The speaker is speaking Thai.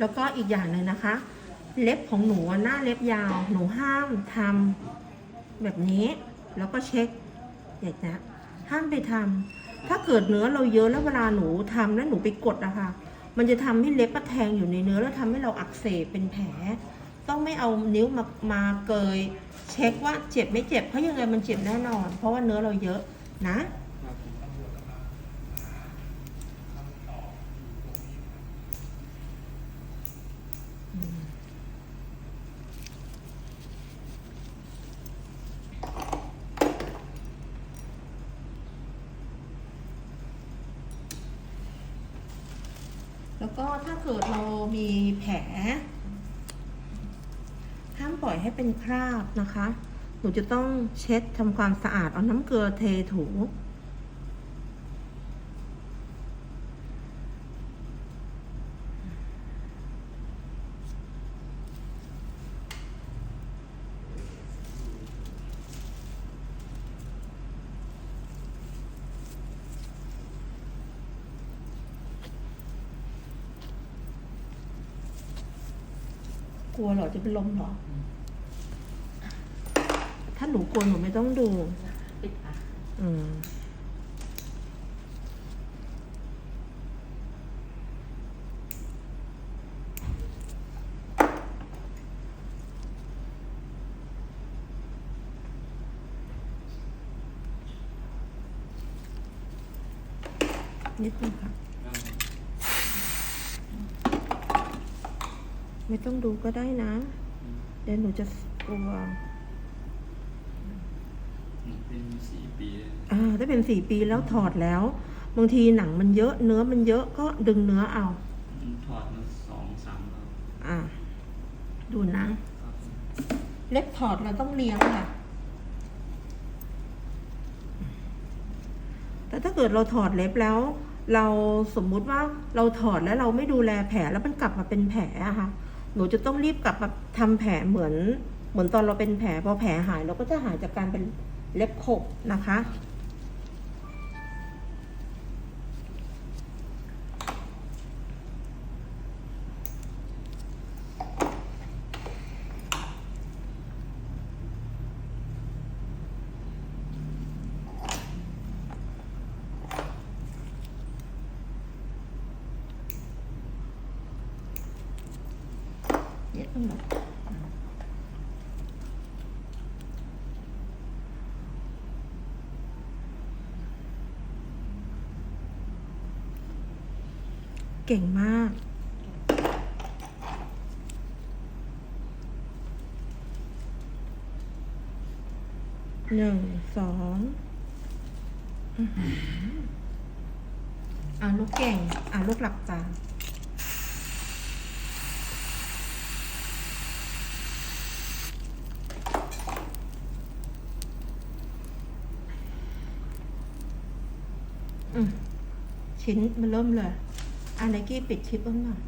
แล้วก็อีกอย่างหนึ่งนะคะ เล็บของหนูหน้าเล็บยาว หนูห้ามทำแบบนี้ แล้วก็เช็คอย่างนี้ห้ามไปทำถ้าเกิดเนื้อเราเยอะแล้วเวลาหนูทำแล้วหนูไปกดอะค่ะมันจะทำให้เล็บมาแทงอยู่ในเนื้อแล้วทำให้เราอักเสบเป็นแผล ต้องไม่เอานิ้วมามาเกย เช็คว่าเจ็บไม่เจ็บเพราะยังไงมันเจ็บแน่นอน เพราะว่าเนื้อเราเยอะนะ แล้วก็ถ้าเกิดเรามีแผล ห้ามปล่อยให้เป็นคราบนะคะ หนูจะต้องเช็ดทำความสะอาดเอาน้ำเกลือเทถู กลัวเหรอจะเป็นลมเหรอ ถ้าหนูกลัวหนูไม่ต้องดู ปิดอะอืม นิดนึงค่ะ ไม่ต้องดูก็ได้นะ เดี๋ยวหนูจะกลัวเป็นสี่ปีเลยอ่าถ้าเป็นสี่ปีแล้วถอดแล้ว บางทีหนังมันเยอะเนื้อมันเยอะก็ดึงเนื้อเอา ถอดมาสองสามรอบอ่า ดูนะครับเล็บถอดเราต้องเลี้ยงค่ะ แต่ถ้าเกิดเราถอดเล็บแล้ว เราสมมุติว่าเราถอดแล้วเราไม่ดูแลแผลแล้วมันกลับมาเป็นแผลอะค่ะ หนูจะต้องรีบกลับมาทำแผลเหมือน เหมือนตอนเราเป็นแผลพอแผลหายเราก็จะหายจากการเป็นเล็บขบนะคะ เก่งมาก หนึ่ง สองอ่าลูกเก่ง อ่าลูกหลับตา ชิ้นมันเริ่มเลยอันไหนกี้ปิดคลิปบ้างหน่อย